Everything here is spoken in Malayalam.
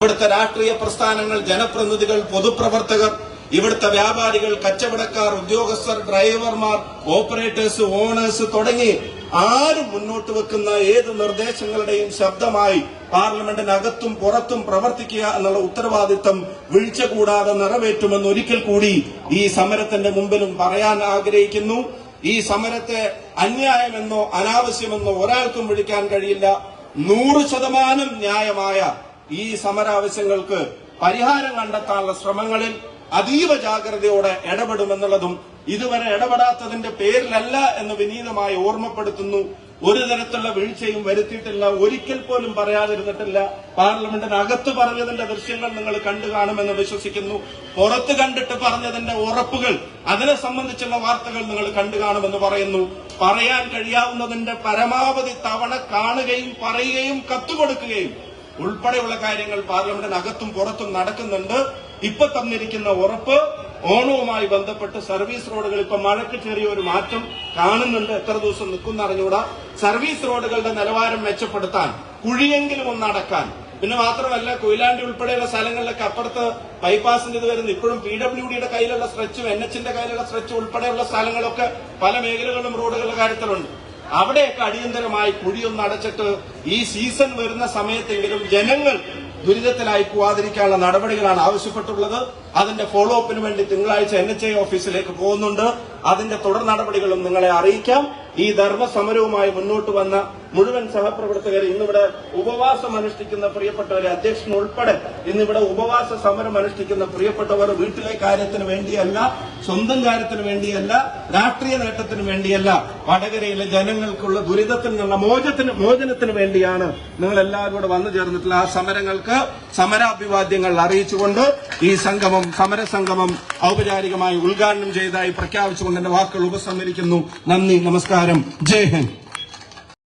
ഇവിടുത്തെ രാഷ്ട്രീയ പ്രസ്ഥാനങ്ങൾ ജനപ്രതിനിധികൾ പൊതുപ്രവർത്തകർ ഇവിടുത്തെ വ്യാപാരികൾ കച്ചവടക്കാർ ഉദ്യോഗസ്ഥർ ഡ്രൈവർമാർ ഓപ്പറേറ്റേഴ്സ് ഓണേഴ്സ് തുടങ്ങി ആരും മുന്നോട്ട് വെക്കുന്ന ഏത് നിർദ്ദേശങ്ങളുടെയും ശബ്ദമായി പാർലമെന്റിനകത്തും പുറത്തും പ്രവർത്തിക്കുക എന്നുള്ള ഉത്തരവാദിത്തം വീഴ്ച കൂടാതെ നിറവേറ്റുമെന്ന് ഒരിക്കൽ കൂടി ഈ സമരത്തിന്റെ മുമ്പിലും പറയാൻ ആഗ്രഹിക്കുന്നു. ഈ സമരത്തെ അന്യായമെന്നോ അനാവശ്യമെന്നോ ഒരാൾക്കും വിളിക്കാൻ കഴിയില്ല. നൂറ് ശതമാനം ന്യായമായ ഈ സമരാവശ്യങ്ങൾക്ക് പരിഹാരം കണ്ടെത്താനുള്ള ശ്രമങ്ങളിൽ അതീവ ജാഗ്രതയോടെ ഇടപെടുമെന്നുള്ളതും ഇതുവരെ ഇടപെടാത്തതിന്റെ പേരിലല്ല എന്ന് വിനീതമായി ഓർമ്മപ്പെടുത്തുന്നു. ഒരു തരത്തിലുള്ള വീഴ്ചയും വരുത്തിയിട്ടില്ല. ഒരിക്കൽ പോലും പറയാതിരുന്നിട്ടില്ല. പാർലമെന്റിനകത്ത് പറഞ്ഞതിന്റെ ദൃശ്യങ്ങൾ നിങ്ങൾ കണ്ടു കാണുമെന്ന് വിശ്വസിക്കുന്നു. പുറത്ത് കണ്ടിട്ട് പറഞ്ഞതിന്റെ ഉറപ്പുകൾ അതിനെ സംബന്ധിച്ചുള്ള വാർത്തകൾ നിങ്ങൾ കണ്ടു കാണുമെന്ന് പറയുന്നു. പറയാൻ കഴിയാവുന്നതിന്റെ പരമാവധി തവണ കാണുകയും പറയുകയും കത്തുകൊടുക്കുകയും ഉൾപ്പെടെയുള്ള കാര്യങ്ങൾ പാർലമെന്റിനകത്തും പുറത്തും നടക്കുന്നുണ്ട്. ഇപ്പൊ തന്നിരിക്കുന്ന ഉറപ്പ് ഓണവുമായി ബന്ധപ്പെട്ട് സർവീസ് റോഡുകൾ ഇപ്പൊ മഴയ്ക്ക് ചെറിയ ഒരു മാറ്റം കാണുന്നുണ്ട്. എത്ര ദിവസം നിൽക്കുന്ന അറിഞ്ഞുകൂടാ. സർവീസ് റോഡുകളുടെ നിലവാരം മെച്ചപ്പെടുത്താൻ കുഴിയെങ്കിലും ഒന്ന് അടക്കാൻ. പിന്നെ മാത്രമല്ല കൊയിലാണ്ടി ഉൾപ്പെടെയുള്ള സ്ഥലങ്ങളിലൊക്കെ അപ്പുറത്ത് ബൈപ്പാസിന്റെ ഇത് വരുന്നു. ഇപ്പോഴും പി ഡബ്ല്യു ഡിയുടെ കയ്യിലുള്ള സ്ട്രെച്ചും എൻ എച്ചിന്റെ കയ്യിലുള്ള സ്ട്രെച്ചും ഉൾപ്പെടെയുള്ള സ്ഥലങ്ങളൊക്കെ പല മേഖലകളിലും റോഡുകളുടെ കാര്യത്തിലുണ്ട്. അവിടെയൊക്കെ അടിയന്തരമായി കുഴിയൊന്ന് അടച്ചിട്ട് ഈ സീസൺ വരുന്ന സമയത്തെങ്കിലും ജനങ്ങൾ ദുരിതത്തിലായി പോവാതിരിക്കാനുള്ള നടപടികളാണ് ആവശ്യപ്പെട്ടുള്ളത്. അതിന്റെ ഫോളോ അപ്പിന് വേണ്ടി തിങ്കളാഴ്ച എൻ എച്ച് ഐ ഓഫീസിലേക്ക് പോകുന്നുണ്ട്. അതിന്റെ തുടർ നടപടികളും നിങ്ങളെ അറിയിക്കാം. ഈ ധർമ്മ സമരവുമായി മുന്നോട്ട് വന്ന മുഴുവൻ സഹപ്രവർത്തകർ ഇന്നിവിടെ ഉപവാസം അനുഷ്ഠിക്കുന്ന പ്രിയപ്പെട്ടവരെ അധ്യക്ഷൻ ഉൾപ്പെടെ ഇന്നിവിടെ ഉപവാസ സമരം അനുഷ്ഠിക്കുന്ന പ്രിയപ്പെട്ടവർ വീട്ടിലെ കാര്യത്തിന് വേണ്ടിയല്ല സ്വന്തം കാര്യത്തിന് വേണ്ടിയല്ല രാഷ്ട്രീയ നേട്ടത്തിന് വേണ്ടിയല്ല വടകരയിലെ ജനങ്ങൾക്കുള്ള ദുരിതത്തിൽ നിന്നുള്ള മോചത്തിന് മോചനത്തിന് വേണ്ടിയാണ് നിങ്ങൾ എല്ലാവരും കൂടെ വന്നു ചേർന്നിട്ടുള്ള ആ സമരങ്ങൾക്ക് സമരാഭിവാദ്യങ്ങൾ അറിയിച്ചുകൊണ്ട് ഈ സംഗമം സമരസംഗമം ഔപചാരികമായി ഉദ്ഘാടനം ചെയ്തതായി പ്രഖ്യാപിച്ചുകൊണ്ട് എന്റെ വാക്കുകൾ ഉപസംഹരിക്കുന്നു. നന്ദി നമസ്കാരം. ജയ് ഹിന്ദ്.